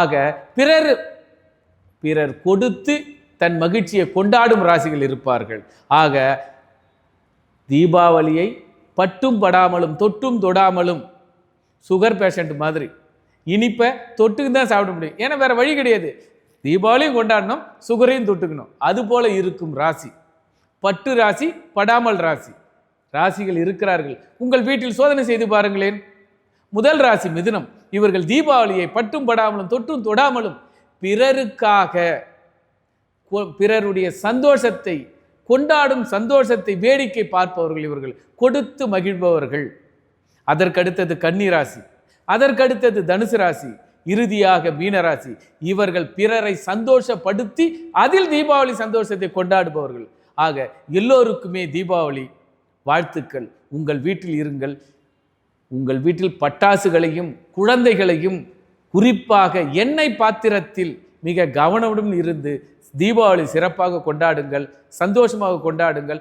ஆக பிறர் பிறர் கொடுத்து தன் மகிழ்ச்சியை கொண்டாடும் ராசிகள் இருப்பார்கள். ஆக தீபாவளியை பட்டும் படாமலும் தொட்டும் தொடாமலும் சுகர் பேஷண்ட் மாதிரி இனிப்பை தொட்டுக்கு தான் சாப்பிட முடியும். ஏன்னா வேற வழி கிடையாது. தீபாவளியும் கொண்டாடணும் சுகரையும் தொட்டுக்கணும். அது போல இருக்கும் ராசி. பட்டு ராசி படாமல் ராசி. ராசிகள் இருக்கிறார்கள். உங்கள் வீட்டில் சோதனை செய்து பாருங்களேன். முதல் ராசி மிதுனம். இவர்கள் தீபாவளியை பட்டும் படாமலும் தொட்டும் தொடாமலும் பிறருக்காக பிறருடைய சந்தோஷத்தை கொண்டாடும் சந்தோஷத்தை வேடிக்கை பார்ப்பவர்கள் இவர்கள். கொடுத்து மகிழ்பவர்கள். அதற்கடுத்தது கன்னிராசி அதற்கடுத்தது தனுசு ராசி. இறுதியாக மீனராசி இவர்கள் பிறரை சந்தோஷப்படுத்தி அதில் தீபாவளி சந்தோஷத்தை கொண்டாடுபவர்கள். ஆக எல்லோருக்குமே தீபாவளி வாழ்த்துக்கள். உங்கள் வீட்டில் இருங்கள். உங்கள் வீட்டில் பட்டாசுகளையும் குழந்தைகளையும் குறிப்பாக எண்ணெய் பாத்திரத்தில் மிக கவனமுடன் இருந்து தீபாவளி சிறப்பாக கொண்டாடுங்கள் சந்தோஷமாக கொண்டாடுங்கள்.